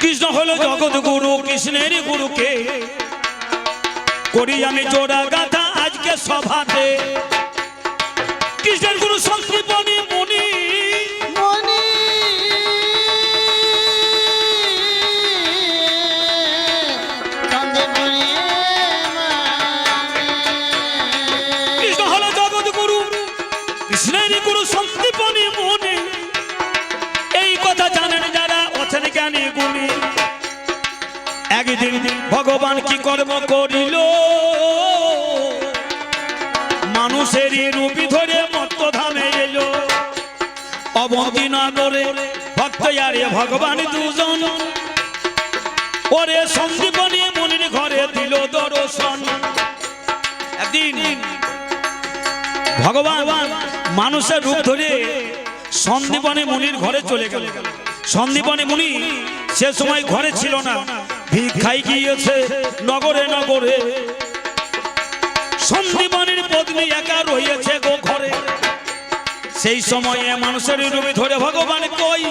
কৃষ্ণ হলো জগৎ গুরু, কৃষ্ণের গুরুকে। করি আমি জোড়া গাথা আজকে সভাতে। কৃষ্ণের গুরু সংক্ষিপণী ভগবান কি কর্ম করিল? মানুষেরই রূপী ধরে মত্ত ধামে এলো। অবন্তি না করে ভক্ত আরে ভগবান দুজন। ওরে সন্দীপনী মনির ঘরে দিল দর্শন। একদিন ভগবান মানুষের রূপ ধরে সন্দীপনী মুনির ঘরে চলে গেল। সন্দীপনী মুনি সে সময় ঘরে ছিল না। ভিক্ষাই গিয়েছে নগরে নগরে। সন্দীপনীর পত্নী একা রয়েছে গো ঘরে। সেই সময়ে মানুষের রূপে ধরে ভগবান কই?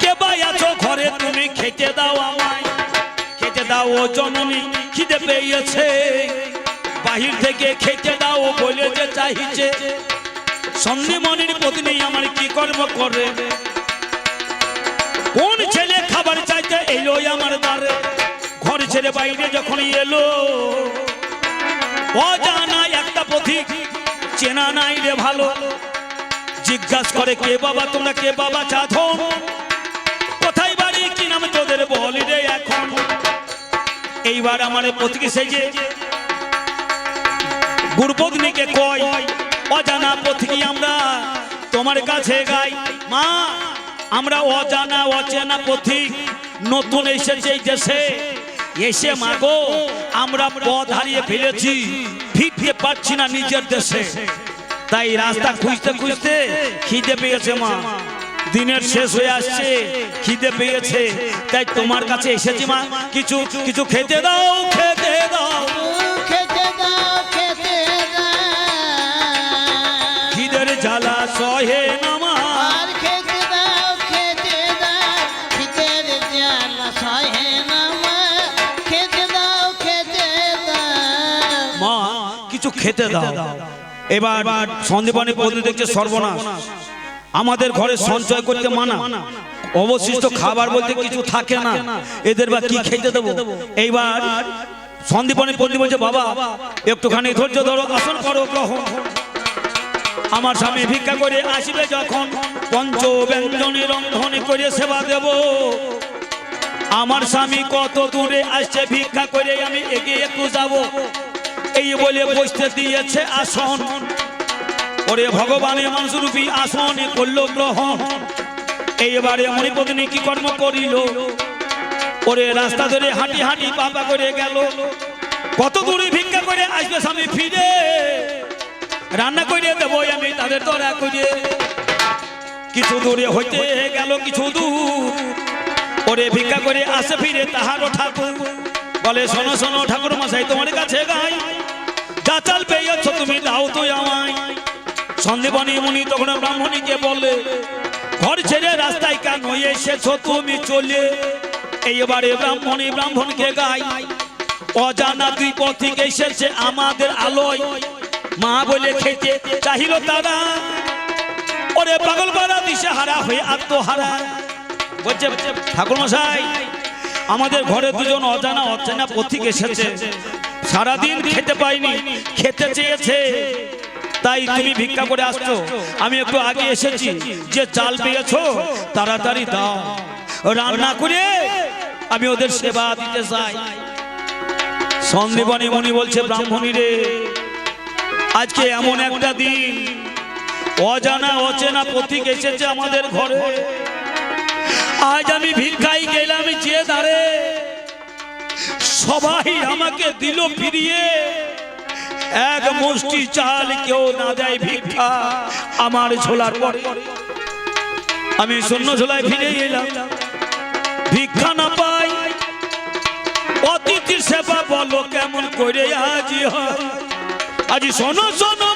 কে ভাই আছো ঘরে? তুমি খেতে দাও আমায়। খেতে দাও ও জননী, খিদে পেয়েছে। বাহির থেকে খেতে দাও বলে যে চাইছে সন্ধিমণির পত্নী আমার কি কর্ম করে? কোন ছেলে চাইতে এলো আমার দ্বারে। ঘর ছেড়ে বাইরে যখন এলো, অজানা একটা পথিক চেনা নাই রে ভালো। জিজ্ঞাসা করে, কে বাবা তোমরা? কে বাবা চাধন কোথায় বাড়ি? কি নাম তোদের? বলি রে এখন। এইবার আমার পথিকে সেজে গুরুপত্নীকে কয়, অজানা পথিকি আমরা তোমার কাছে গাই। মা, আমরা অজানা, অচেনা পথিক নতুন এসেছে এই দেশে। এসে মাগো আমরা পথ হারিয়ে ফেলেছি ফিরতে পারছি না নিজের দেশে। তাই রাস্তা খুঁজতে খুঁজতে খিদে পেয়েছে মা। দিনের শেষ হয়ে আসছে খিদে পেয়েছে। তাই তোমার কাছে এসেছি মা। কিছু কিছু খেতে দাও খেতে দাও। খেতে দাও খেতে দাও। খিদের জ্বালা সহে নামা কিছু খেতে দাও। এবার সন্দীপানি পদ্ধতি দেখছে সর্বনাশ। আমাদের ঘরে সঞ্চয় করতে মানা। অবশিষ্ট খাবার বলতে কিছু থাকে না। এদের বা কি খেতে দেবো? এইবার সন্দীপানি পদ্ধতি বলছে, বাবা, একটুখানি ধৈর্য ধরো আসন করো, গ্রহণ আমার স্বামী ভিক্ষা করে আসবে যখন পঞ্চ ব্যঞ্জনে রন্ধনে করে সেবা দেব। আমার স্বামী কত দূরে আসছে, ভিক্ষা করে আমি এগিয়ে একটু যাব। এই বলে বসতে দিয়েছে আসন। ওরে ভগবানের মানুষরূপী আসন করল গ্রহণ। এইবারে মণিপত্নী কি কর্ম করিল? ওরে রাস্তা ধরে হাঁটি হাঁটি পাপা করে গেল। কত দূরে ভিক্ষা করে আসবে স্বামী ফিরে? রান্না করে দেবো আমি তাদের তরা করে কিছু দূরে হইতে গেল, কিছু দূর। ওরে ভিক্ষা করে আসে ফিরে তাহারও ঠাকুর। বলে, শোনো শোনো ঠাকুর মশাই তোমার কাছে গাই। যা চাল পেয়েছ তুমি, দাও তুই আমায়। সন্দীপনী মুনি তখন ব্রাহ্মণীকে বলে, ঘর ছেড়ে রাস্তায় কেন এসেছ তুমি চলে? এইবারে ব্রাহ্মণী ব্রাহ্মণকে গাই। অজানা দুই পথিক এসেছে আমাদের আলোয়। মা বলে, খেতে চাহিল তারা। ওরে পাগল পাড়া দিশে হারা হয়ে আত্মহারা। বলছে ঠাকুর মশাই আমাদের ঘরে দুজন অজানা, অচেনা পথিক এসেছে। সারাদিন খেতে পাইনি খেতে চেয়েছে। তাই তুমি ভিক্ষা করে আসছো। আমি একটু আগে এসেছি। যে চাল পেয়েছ তাড়াতাড়ি দাও। রান্না করে আমি ওদের সেবা দিতে চাই। সন্দীপনী মণি বলছে ব্রাহ্মণী রে আজকে এমন একটা দিন। অজানা অচেনা পথিক এসেছে আমাদের ঘরে। আজ আমি ভিক্ষাই গেলাম যে দাঁড়ে সবাই আমাকে দিল ফিরিয়ে। এক মুষ্টি চাল কেউ না দেয় ভিক্ষা। আমার ঝোলার পর। আমি শূন্য ঝোলায় ফিরে এলাম। ভিক্ষা না পাই। অতিথি সেবা বলো কেমন করে আজি হয়। আজি শোনো শোনো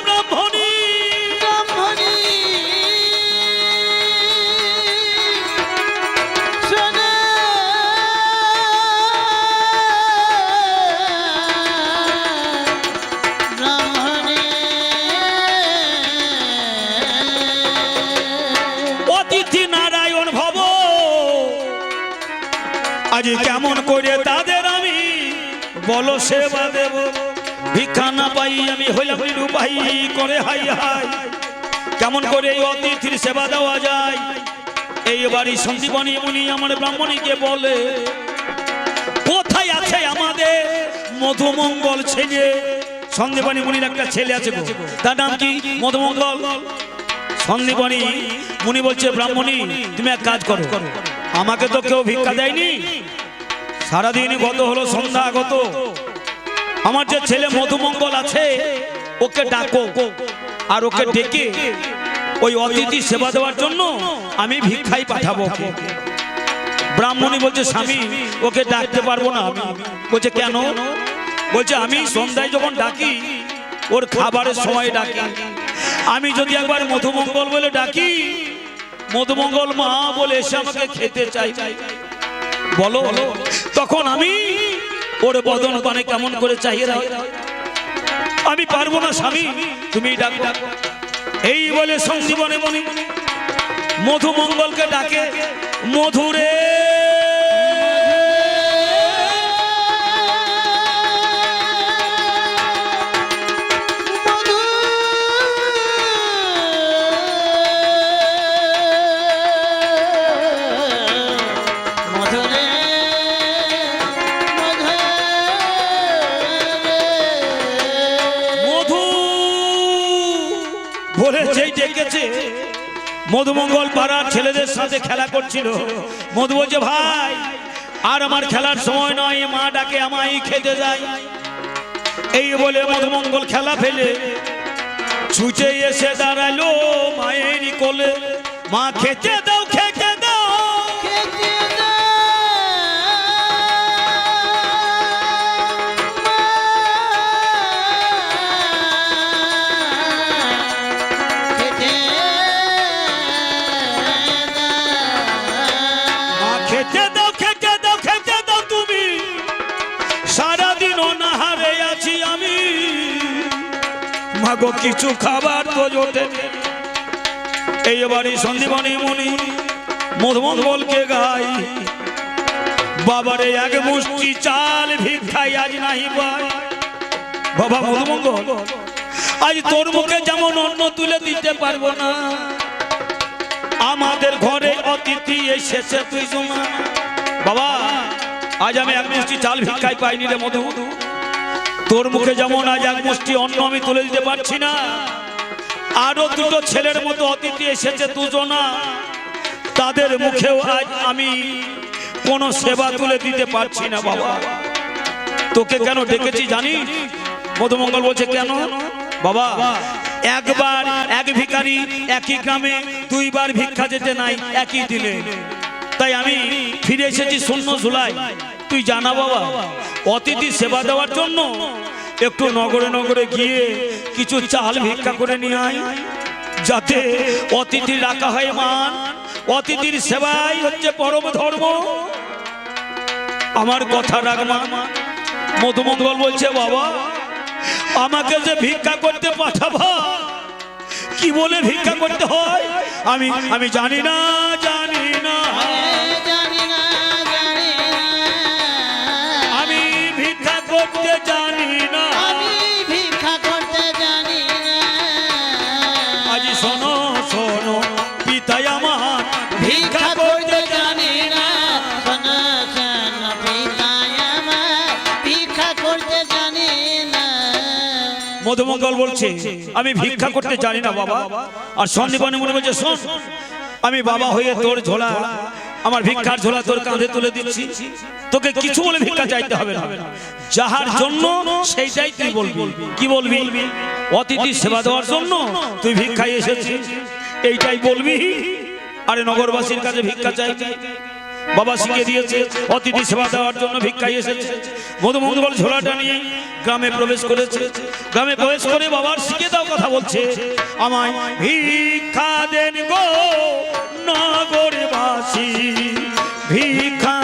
আজ কেমন করে তাদের আমি বলো সেবা দেব। ভিক্ষা না পাই আমি হইলাম নিরুপাই করে, হাই হাই। কেমন করে এই অতিথির সেবা দেওয়া যায়? এই বাড়ি সন্দীপনী উনি আমার ব্রাহ্মণীকে বলে, কোথায় আছে আমাদের মধুমঙ্গল ছেলে? সন্দীপনী মুনির একটা ছেলে আছে। তার নাম কি? মধুমঙ্গল। সন্দীপনী মুনি বলছে, ব্রাহ্মণী, তুমি এক কাজ করো। আমাকে তো কেউ ভিক্ষা দেয়নি। সারাদিন গত হলো সন্ধ্যা গত। আমার যে ছেলে মধুমঙ্গল আছে ওকে ডাকো। আর ওকে ডেকে ওই অতিথি সেবা দেওয়ার জন্য আমি ভিক্ষাই পাঠাবো ওকে। ব্রাহ্মণী বলছে স্বামী ওকে ডাকতে পারব না আমি। বলছে কেন? বলছে আমি সন্ধ্যায় যখন ডাকি ওর খাবারের সময় ডাকি। আমি যদি একবার মধুমঙ্গল বলে ডাকি মধুমঙ্গল মা বলে এসে আমাকে খেতে চাই। বলো, তখন আমি ওর বদন পানে কেমন করে রাখ। আমি পারব না স্বামী, তুমি ডাকো। এই বলে সঞ্জীবনে মনে মধুমঙ্গলকে ডাকে, মধুরে বলে যেই ডেকেছে, মধুমঙ্গল পাড়ার ছেলেদের সাথে খেলা করছিল। মধু বলছে, ভাই, আর আমার খেলার সময় নয়, মা ডাকে আমায় খেতে যায়। এই বলে মধুমঙ্গল খেলা ফেলে। ছুটে এসে দাঁড়াল মায়েরই কোলে। মা, খেতে দাও, খেতে মাগো কিছু খাবার তো জোটে। এই বাড়ি সন্দীপনী মুনি মধুমঙ্গলকে গাই। বাবারে এক মুষ্টি চাল ভিক্ষাই আজ নাহি পাই বাবা মধুমঙ্গল আজ তোর মুখে যেমন অন্ন তুলে দিতে পারব না। আমাদের ঘরে অতিথি এসেছে তুই বাবা, আজ আমি এক মুষ্টি চাল ভিক্ষায় পাইনি রে মধু। তোর মুখে যেমন আজ এক মুষ্টি অন্ন আমি তুলে দিতে পারছি না, আরও দুটো ছেলের মতো অতিথি এসেছে দুজনা। তাদের মুখেও আজ আমি কোনো সেবা তুলে দিতে পারছি না বাবা। তোকে কেন ডেকেছি জানিস? মধুমঙ্গল বলছে, কেন? বাবা, একবার এক ভিখারি একই গ্রামে, দুইবার ভিক্ষা যেতে নাই, একই দিলে তাই আমি ফিরে এসেছি শূন্য ঝুলাই তুই জানা বাবা, অতিথি সেবা দেওয়ার জন্য একটু নগরে নগরে গিয়ে কিছু চাল ভিক্ষা করে নিয়ে আয়, যাতে অতিথি রাখা হয় মান। অতিথির সেবাই হচ্ছে পরম ধর্ম। আমার কথা রাখমা মধুমঙ্গল বলছে, বাবা, আমাকে যে ভিক্ষা করতে পাঠাবো, কি বলে ভিক্ষা করতে হয়? আমি আমি জানি না, জানি মধুমঙ্গল বলছে। আমি ভিক্ষা করতে জানি না বাবা। আর সন্দীপনে মনে বলছে শোন আমি বাবা হয়ে তোর ঝোলা আমার ভিক্ষার ঝোলা তোর কাঁধে তুলে দিচ্ছি। তোকে কিছু বলে ভিক্ষা চাইতে হবে না। যাহার জন্য সেইটাই তুই বলবি। কি বলবি? অতিথি সেবা দেওয়ার জন্য তুই ভিক্ষায় এসেছিস। এইটাই বলবি। আরে নগরবাসীর কাছে ভিক্ষা চাইবি বাবা শিখে দিয়েছে, অতিথি সেবা দেওয়ার জন্য ভিক্ষা এসেছে। মধুমঙ্গল ঝোলাটা নিয়ে গ্রামে প্রবেশ করেছে। গ্রামে প্রবেশ করে বাবার শিখে দাও কথা বলছে। আমায় ভিক্ষা দেন গো নগরবাসী, ভিক্ষা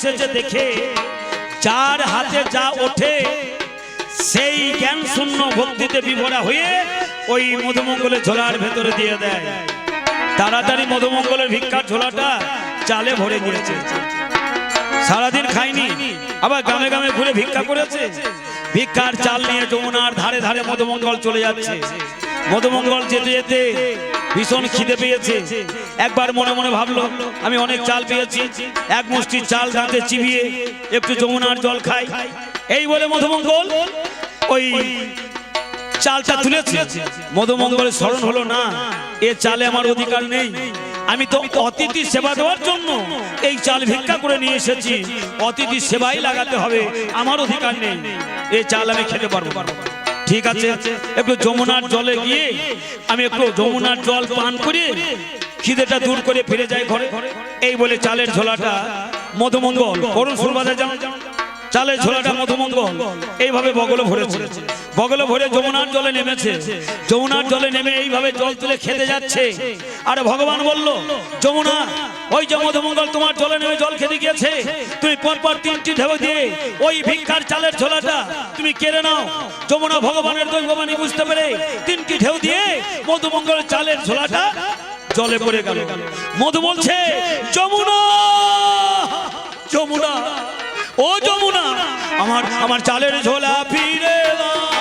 এসেছে দেখে যার হাতে যা ওঠে, সেই জ্ঞান শূন্য ভক্তিতে বিভরা হয়ে ওই মধুমঙ্গলের ঝোলার ভেতরে দিয়ে দেয়। তাড়াতাড়ি মধুমঙ্গলের ভিক্ষার ঝোলাটা চালে ভরে নিয়েছে। সারাদিন খাইনি আবার গ্রামে গ্রামে ঘুরে ভিক্ষা করেছে। ভিক্ষার চাল নিয়ে যমুনার ধারে ধারে মধুমঙ্গল চলে যাচ্ছে। মধুমঙ্গল যেতে যেতে ভীষণ খিদে পেয়েছে। একবার মনে মনে ভাবলো, আমি অনেক চাল পেয়েছি। এক মুষ্টি চাল দাঁতে চিবিয়ে একটু যমুনার জল খাই। এই বলে মধুমঙ্গল, ওই চালটা তুলেছে। মধুমঙ্গলের স্মরণ হলো, না, এ চালে আমার অধিকার নেই। আমি তো অতিথি সেবা দেওয়ার জন্য এই চাল ভিক্ষা করে নিয়ে এসেছি। অতিথি সেবাই লাগাতে হবে, আমার অধিকার নেই। এই চাল আমি খেতে পারব না। ঠিক আছে একটু যমুনার জলে গিয়ে আমি একটু যমুনার জল পান করে খিদেটা দূর করে ফিরে যাই ঘরে। এই বলে চালের ঝোলাটা মধুমঙ্গল করুন সুরবাদে যান চালের ঝোলাটা মধুমঙ্গল এইভাবে বগলে ভরেছে। বগলে ভরে যমুনার জলে নেমেছে। যমুনার জলে নেমে এইভাবে জল তুলে খেতে যাচ্ছে। আর ভগবান বলল, যমুনা, ওই যে মধুমঙ্গল তোমার জলে নেমে জল খেতে গিয়েছে। তুমি পরপর তিনটি ঢেউ দিয়ে ওই ভিক্ষার চালের ঝোলাটা তুমি কেড়ে নাও। যমুনা ভগবানের দৈববাণী বুঝতে পেরে তিনটি ঢেউ দিয়ে মধুমঙ্গলের চালের ঝোলাটা জলে পড়ে গেল। মধু বলছে, যমুনা যমুনা, ও যমুনা, আমার আমার চালের ঝোলা ফিরে দাও।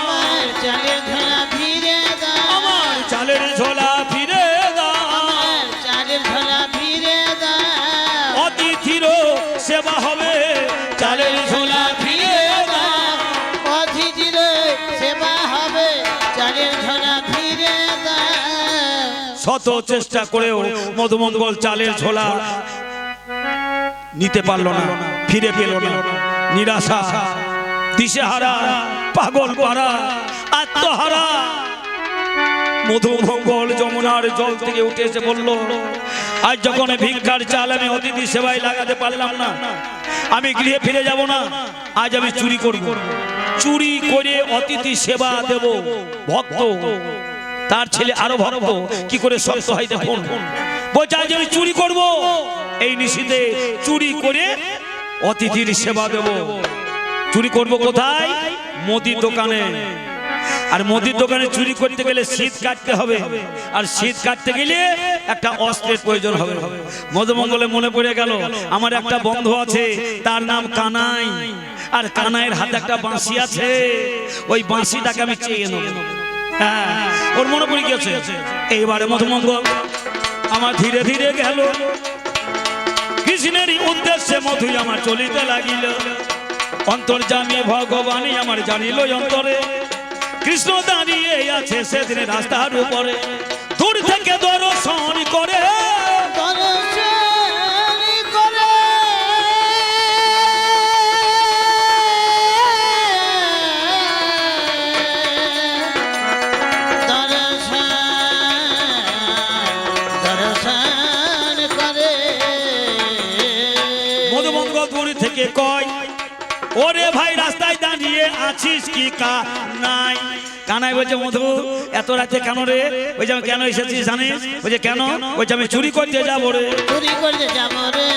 শত চেষ্টা করেও মধুমঙ্গল চালের ঝোলা নিতে পারল না, ফিরে পেল না। নিরাশা, দিশেহারা, পাগল পাড়া, আত্মহারা। মধুমঙ্গল যমুনার জল থেকে উঠে এসে বলল, আজ যখন ভিক্ষার চাল আমি অতিথি সেবায় লাগাতে পারলাম না, আমি গৃহে ফিরে যাব না, আজ আমি চুরি করব। চুরি করে অতিথি সেবা দেব, ভক্ত। তার ছেলে আরও ভক্ত, কি করে শক্ত হয় দেখুন? আজ আমি চুরি করব। এই নিশীতে চুরি করে অতিথির সেবা দেব। চুরি করব কোথায়? মোদির দোকানে। আর মোদির দোকানে চুরি করতে গেলে শীত কাটতে হবে। আর শীত কাটতে গেলে একটা অস্ত্রের প্রয়োজন হবে। মধুমঙ্গলে মনে পড়ে গেল, আমার একটা বন্ধু আছে, তার নাম কানাই। আর কানাইয়ের হাতে একটা বাঁশি আছে। ওই বাঁশিটাকে আমি চেয়ে নেব। ওর মনে পড়ে গিয়েছে, এইবারে মধুমঙ্গল আমার ধীরে ধীরে গেল। কৃষ্ণেরই উদ্দেশ্যে মধুই আমার চলিতে লাগিল। অন্তর অন্তর্জামী ভগবানই আমার জানিল অন্তরে। কৃষ্ণ দাঁড়িয়ে আছে সেদিনে রাস্তার উপরে। দূর থেকে দর্শন করে আছিস কি কা নাই কানাই বলছে মধু এত রাতে কেন রে? ওই যে আমি কেন এসেছিস জানিস? বলছে কেন? বলছে আমি চুরি করতে যাব রে। চুরি করতে যাব রে।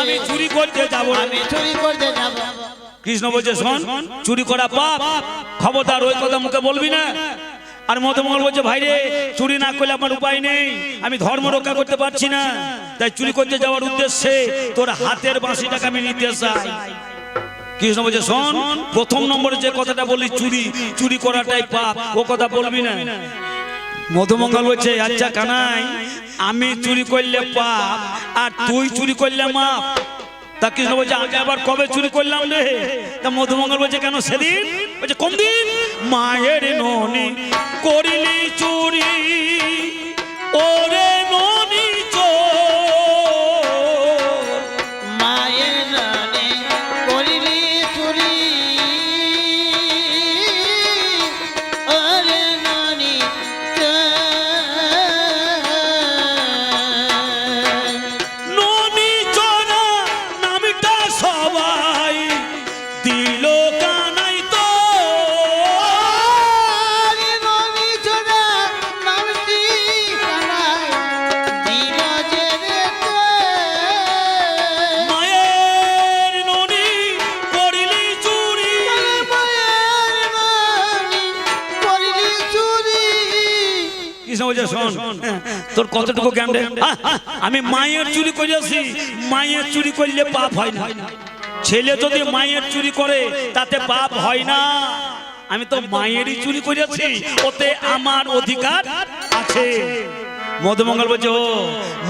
আমি চুরি করতে যাব রে। আমি চুরি করতে যাব। কৃষ্ণ বলছে শোন চুরি করা পাপ। খবরদার ওই কথা মুখে বলবি না। আর মধুমঙ্গল বলছে, ভাই রে, চুরি না করলে আমার উপায় নেই। আমি ধর্ম রক্ষা করতে পারছি না। তাই চুরি করতে যাওয়ার উদ্দেশ্যে তোর হাতের বাঁশিটাকে আমি নিতে চাই কৃষ্ণ বলছে, শোন, প্রথম নম্বরে যে কথাটা বললি, চুরি চুরি করাটাই পাপ। ও কথা বলবি না? মধুমঙ্গল বলছে আচ্ছা কানাই, আমি চুরি করলে পাপ, আর তুই চুরি করলে মাপ। তা কৃষ্ণ বলছে, আমি আবার কবে চুরি করলাম রে? তা মধুমঙ্গল বলছে, কেন সেদিন? বলছে, কোন দিন? মায়ের ননি করিলি চুরি, ওরে তোর কতটুকু জ্ঞান রে? আমি মায়ের চুরি করেছি মায়ের চুরি করলে পাপ হয় না। ছেলে যদি মায়ের চুরি করে, তাতে পাপ হয় না। আমি তো মায়েরই চুরি করেছি ওতে আমার অধিকার আছে। মধুমঙ্গল বলছে, ও,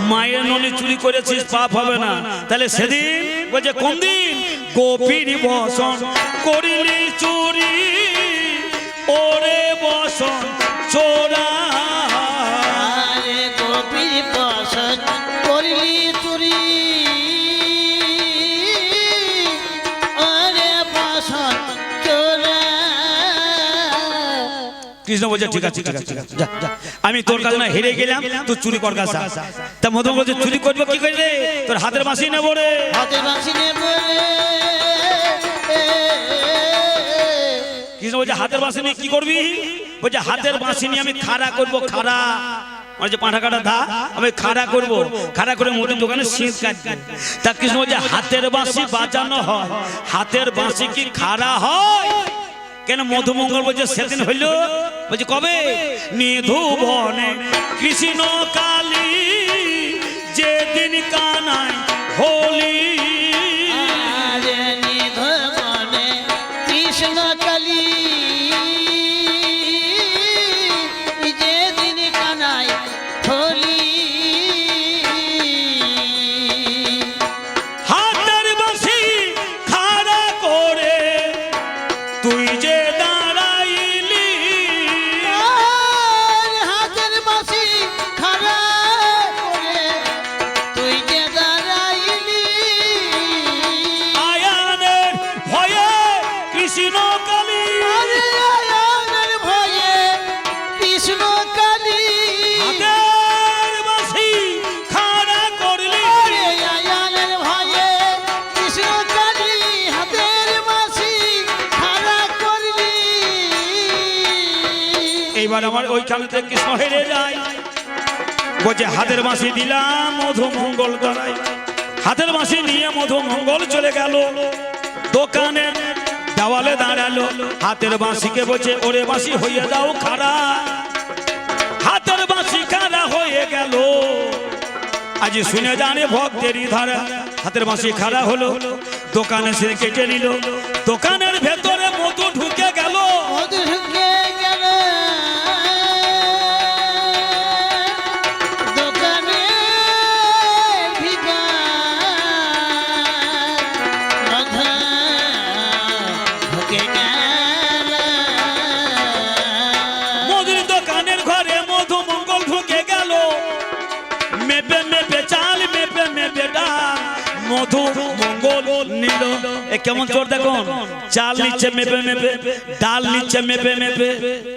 মায়ের ননি চুরি করেছিস, পাপ হবে না। তাহলে সেদিন বলছে, কোন দিন? গোপীর বসন করিলি চুরি, ওরে বসন, চোরা বলছে ঠিক আছে ঠিক আছে ঠিক আছে, যা, যা। আমি তোর কাছে না হেরে গেলাম তুই চুরি কর কাছে তা মধু বলছে চুরি করব কি করে তোর হাতের বাসি নেব রে। হাতে বাঁশি নেবে কৃষ্ণ বলছে হাতের বাসি নিয়ে কি করবি? বলছে হাতের বাসি নিয়ে আমি খাড়া করব খাড়া। মানে যে পাঁঠা কাটা ধা আমি খাড়া করব খাড়া করে মোটের দোকানে শীত কাটবো। তা কৃষ্ণ বলছে হাতের বাঁশি বাজানো হয় হাতের বাঁশি কি খাড়া হয়? কেন মধুমঙ্গল বলছে সেদিন হইল? বলছে কবে? নিধু বনে কৃষ্ণ কালী যেদিন কানাই হোলি। ওইখান থেকে কৃষ্ণ হেরে বলছে, হাতের বাঁশি দিলাম মধু মঙ্গল করাই হাতের বাঁশি নিয়ে মধু মঙ্গল চলে গেল। দোকানে দেওয়ালে দাঁড়াল। হাতের বাঁশিকে বলছে, ওরে বাঁশি হইয়ে দাও খাড়া। হাতের বাঁশি খাড়া হয়ে গেল। আজ শুনে জানে ভক্তেরই ধারা। হাতের বাঁশি খাড়া হলো। দোকানে সে কেটে নিল। দোকানের ভেতরে মধু ঢুকে গেল। চাল নিচ্ছে মেপে মেপে ডাল নিচ্ছে মেপে মেপে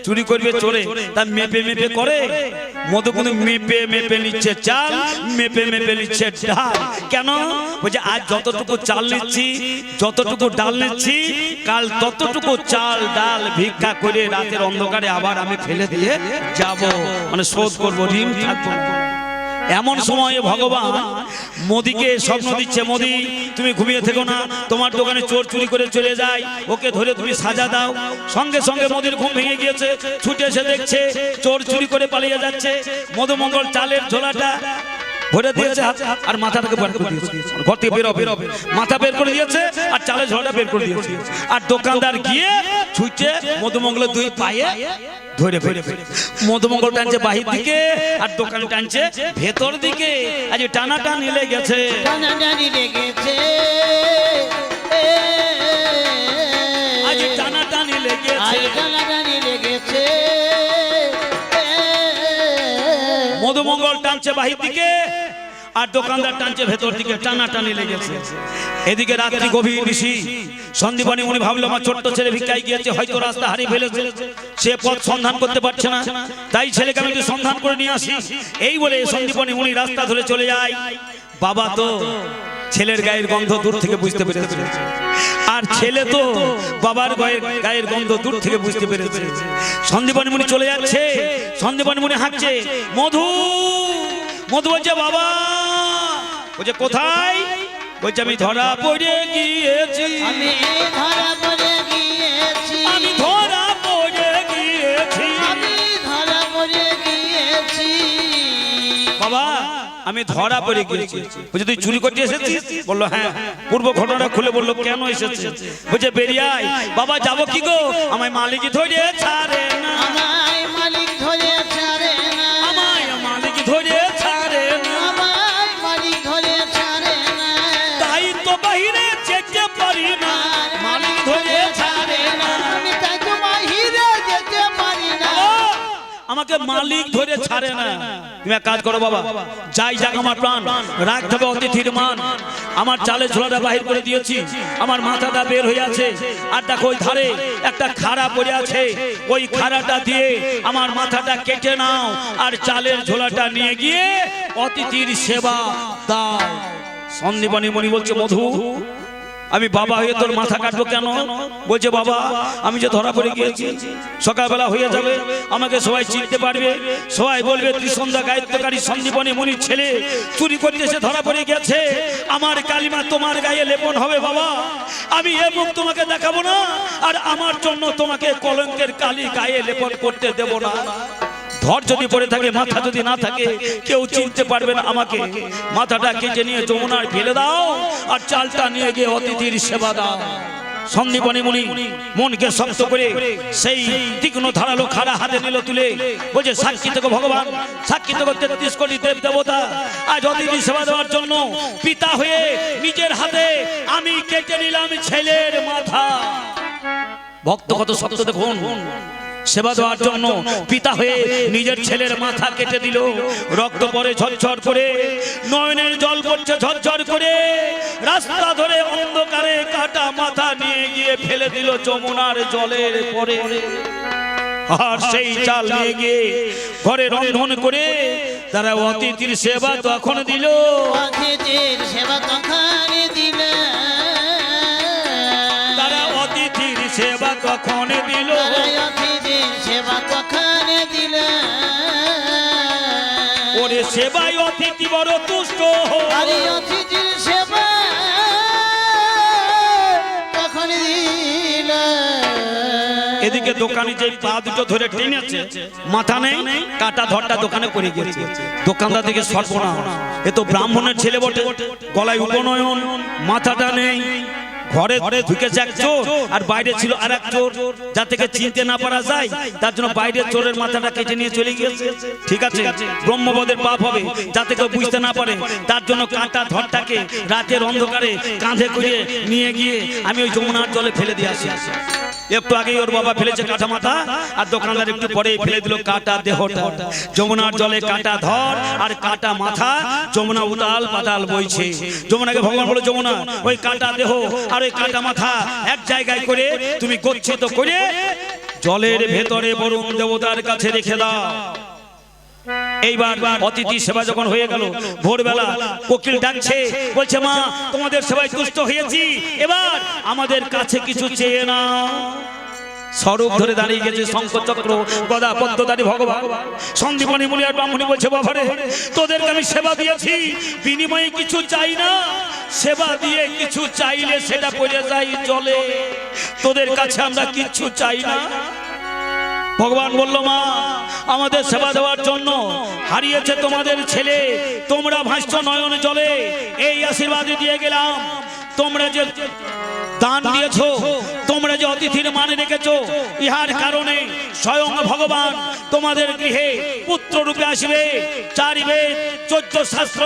চুরি করবে চোরে তা মেপে মেপে করে মধু কিন্তু মেপে মেপে নিচ্ছে চাল মেপে মেপে নিচ্ছে ডাল। কেন? বলছে আজ যতটুকু চাল নিচ্ছি যতটুকু ডাল নিচ্ছি কাল ততটুকু চাল ডাল ভিক্ষা করে রাতের অন্ধকারে আবার আমি ফেলে দিয়ে যাব। মানে শোধ করব ঋণ থাকব। এমন সময়ে ভগবান মোদিকে স্বপ্ন দিচ্ছে মোদি তুমি ঘুমিয়ে থেকো না তোমার দোকানে চোর চুরি করে চলে যায় ওকে ধরে তুমি সাজা দাও। সঙ্গে সঙ্গে মোদির ঘুম ভেঙে গিয়েছে ছুটে এসে দেখছে চোর চুরি করে পালিয়ে যাচ্ছে। মধুমঙ্গল চালের ঝোলাটা ভরে দিয়েছে হাতে আর মাথাটাকে বের করে দিয়েছে। ঘর থেকে বেরো বেরো মাথা বের করে দিয়েছে আর চালের ঝোলাটা বের করে দিয়েছে। আর দোকানদার গিয়ে ছুটে মধুমঙ্গলের দুই পায়ে ধরে ধরে মধুমঙ্গল টানছে বাহির দিকে আর দোকান টানছে ভেতর দিকে। আজ টানা টান হিলে গেছে। টানাটানি লেগেছে আজ টানা টান হিলে গেছে। মধুমঙ্গল টানছে বাহির দিকে, আর দোকানদার টানছে ভেতর দিকে টানা টানি লেগেছে। এদিকে রাত্রি গভীর ঋষি সন্দীপনী উনি ভাবলো, আমার ছোট্ট ছেলে ভিক্ষায় গিয়েছে, হয়তো রাস্তা হারিয়ে ফেলেছে। সে পথ সন্ধান করতে পারছে না। তাই ছেলেকে আমি একটু সন্ধান করে নিয়ে আসি। এই বলে সন্দীপনী উনি রাস্তা ধরে চলে যায়। বাবা তো ছেলের গায়ের গন্ধ দূর থেকে বুঝতে পেরেছে। আর ছেলে তো বাবার গায়ের গায়ের গন্ধ দূর থেকে বুঝতে পেরেছে। সন্দীপনী মুনি চলে যাচ্ছে। সন্দীপনী মুনি হাঁকছে মধু মধু বলছে বাবা বলছে কোথায়? বলছে আমি ধরা পড়ে গিয়েছি। আমি ধরা পড়ে গিয়েছি। আমি ধরা পড়ে গিয়েছি। আমি ধরা পড়ে গিয়েছি। আমি ধরা পড়ে গিয়েছি। বলছে তুই চুরি করতে এসেছিস? বলল হ্যাঁ। পূর্ব ঘটনা খুলে বলল কেন এসেছিস? বলছে বেরিয়ে আয়। বাবা যাব কি গো? আমায় মালিকই ধরে ছাড়ে না। আমায় মালিক আমাকে মালিক ধরে ছাড়ে না। তুমি এক কাজ করো বাবা। যাই যাক আমার প্রাণ। রাখতে হবে অতিথির মান আমার চালে ঝোলাটা বাহির করে দিয়েছি। আমার মাথাটা বের হয়ে আছে। আর দেখো ওই ধারে একটা খাড়া পড়ে আছে। ওই খাড়াটা দিয়ে আমার মাথাটা কেটে নাও। আর চালের ঝোলাটা নিয়ে গিয়ে অতিথির সেবা দাও। সন্দীপনী মণি বলছে মধু আমি বাবা হয়ে তোর মাথা কাটবো কেন? বলছে বাবা আমি যে ধরা পড়ে গিয়েছি সকালবেলা হয়ে যাবে আমাকে সবাই চিনতে পারবে সবাই বলবে তুই ত্রিসন্ধ্যা গায়ত্রকারী সন্দীপনী মনির ছেলে চুরি করতে এসে ধরা পড়ে গেছে আমার কালিমা তোমার গায়ে লেপন হবে বাবা আমি এ মুখ তোমাকে দেখাবো না আর আমার জন্য তোমাকে কলঙ্কের কালি গায়ে লেপন করতে দেব না। ধর যদি পড়ে থাকে, মাথা যদি না থাকে, কেউ চিনতে পারবে না আমাকে। মাথাটা কেটে নিয়ে যমুনার ফেলে দাও আর চালটা নিয়ে গিয়ে অতিথির সেবা দাও। সন্দীপনী মুনি মনকে শক্ত করে সেই তীক্ষ্ণ ধারালো খাড়া হাতে নিল তুলে। বলছে, সাক্ষী থেকে ভগবান, সাক্ষী থেকে তেত্রিশ কোটি দেব দেবতা। আজ অতিথি সেবা দেওয়ার জন্য পিতা হয়ে নিজের হাতে আমি কেটে নিলাম ছেলের মাথা। ভক্ত কত সত্য দেখুন। সেবা দেওয়ার জন্য পিতা হয়ে নিজের ছেলের মাথা কেটে দিল। রক্ত পরে ঝরঝর করে নয়নের জল পড়ছে ঝরঝর করে। রাস্তা ধরে অন্ধকারে কাটা মাথা নিয়ে গিয়ে ফেলে দিল যমুনার জলের পরে। আর সেই চাল নিয়ে গিয়ে ঘরে রন্ধন করে তারা অতিথির সেবা তখন দিল। অতিথির সেবা তখন দিল। তখন দিল? অতিথির সেবা তখন দিল? ওরে সেবাই অতিথি বড় তুষ্ট আরে অতিথির সেবা তখন দিল? এদিকে দোকানে যে পা দুটো ধরে টেনেছে মাথা নেই কাটা ধরটা দোকানে গেছে দোকানদার দিকে সর্বনা এ তো ব্রাহ্মণের ছেলে বটে গলায় উপনয়ন মাথাটা নেই। ঘরে ঘরে ঢুকেছে এক চোর, আর বাইরে ছিল আর এক চোর যা থেকে চিনতে না পারা যায়, তার জন্য বাইরে চোরের মাথাটা কেটে নিয়ে চলে গিয়েছে। ঠিক আছে ব্রহ্মবদের পাপ হবে, যাতে কেউ বুঝতে না পারে, তার জন্য কাঁটা ধরটাকে রাতের অন্ধকারে কাঁধে করে নিয়ে গিয়ে আমি ওই যমুনার জলে ফেলে দিয়ে আসি। একটু আগেই ওর বাবা ফেলেছে কাঁচা মাথা, আর দোকানদার একটু পরে ফেলে দিল কাটা দেহটা। যমুনার জলে কাটা ধর, আর কাটা মাথা, যমুনা উতাল পাতাল বইছে। যমুনাকে ভগবান বলে, যমুনা, ওই কাটা দেহ আর ওই কাটা মাথা এক জায়গায় করে তুমি গচ্ছিত করে জলের ভেতরে বরুণ দেবতার কাছে রেখে দাও। এইবার অতিথি সেবা যখন হয়ে গেল, ভোরবেলা কোকিল ডাকছে, বলছে, মা, তোমাদের সেবায় তুষ্ট হয়েছি, এবার আমাদের কাছে কিছু চেয়ে না স্বরূপ ধরে দাঁড়িয়ে গেছে শঙ্খ চক্র গদা পদ্মদারি ভগবান। সন্দীপনী মুনি আর ব্রাহ্মণী বলছে, বাবারে, তোদেরকে আমি সেবা দিয়েছি, বিনিময়ে কিছু চাই না, সেবা দিয়ে কিছু চাইলে সেটা পড়ে যায় জলে। তোদের কাছে আমরা কিচ্ছু চাই না ভগবান বলল, মা, আমাদের সেবা দেওয়ার জন্য হারিয়েছে তোমাদের ছেলে। তোমরা ভাস্য নয়ন চলে এই আশীর্বাদ দিয়ে গেলাম। তোমরা যে দান দিয়েছ তোমরা যে অতিথির মানে রেখেছো, ইহার কারণে স্বয়ং ভগবান তোমাদের গৃহে পুত্র রূপে আসবে। চারি বেদ চোদ্দ শাস্ত্র,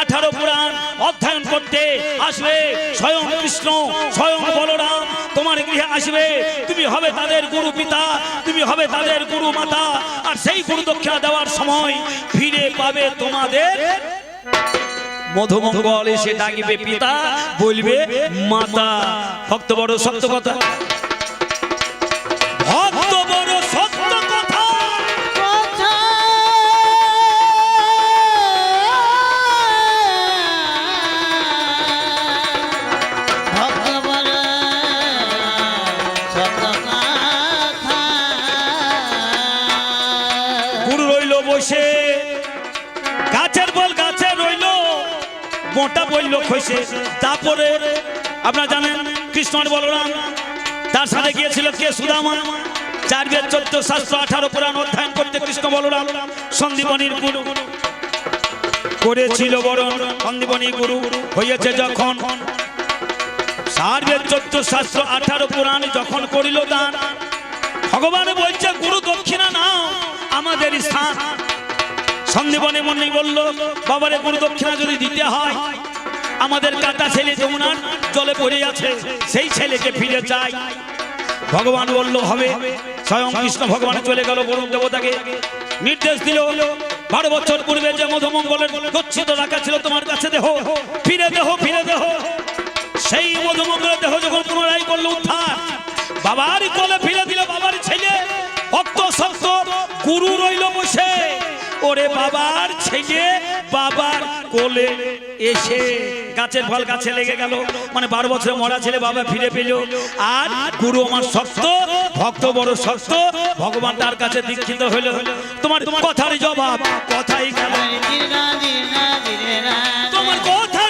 আঠারো পুরাণ অধ্যয়ন করতে আসবে। স্বয়ং কৃষ্ণ, স্বয়ং বলরাম তোমার গৃহে আসবে। তুমি হবে তাদের গুরু পিতা, তুমি হবে তাদের গুরু মাতা। আর সেই গুরু দক্ষিণা দেওয়ার সময় ফিরে পাবে তোমাদের মধুমঙ্গল এসে ডাকিবে পিতা বলবে মাতা। ভক্ত বড় সত্য কথা। ভক্ত মোটা বলল খসে। তারপরে আপনারা জানেন কৃষ্ণ বলরাম, তার সাথে গিয়েছিল কে সুদামা? চার বেদ, চোদ্দ সাতশো আঠারো পুরাণ অধ্যয়ন করতে কৃষ্ণ বলরাম সন্দীপনীর গুরু। করেছিল বরণ সন্দীপনী গুরু। হয়েছে যখন সার্বের চোদ্দ সাতশো আঠারো পুরাণ যখন করিল দান, ভগবান বলছে, গুরু দক্ষিণা নাও, আমাদের স্থান। সন্দীপনী মনে বলল, বাবারে গুরু দক্ষিণা যদি দিতে হয়, আমাদের কাটা ছেলে যমুনার জলে পড়ে আছে, সেই ছেলেকে ফিরে চাই। ভগবান বলল, হবে। স্বয়ং কৃষ্ণ ভগবান চলে গেল বরুণ দেবতাকে। নির্দেশ দিল, বারো বছর পূর্বে যে মধুমঙ্গলের গচ্ছিত রাখা ছিল তোমার কাছে দেহ, ফিরে দেহ ফিরে দেহ। সেই মধুমঙ্গলের দেহ যখন পুনরায় করল উদ্ধার, বাবার কোলে ফিরে দিল বাবার ছেলে। ভক্ত সত্য গুরু রইল বসে। ওরে বাবার ছেলে বাবার কোলে এসে গাছের ফল গাছে লেগে গেল। মানে বারো বছরে মরা ছেলে বাবা ফিরে পেল। আর গুরু আমার শক্ত ভক্ত বড় শক্ত ভগবান তার কাছে দীক্ষিত হইল। তোমার তোমার কথার জবাব কথাই গেল। কথা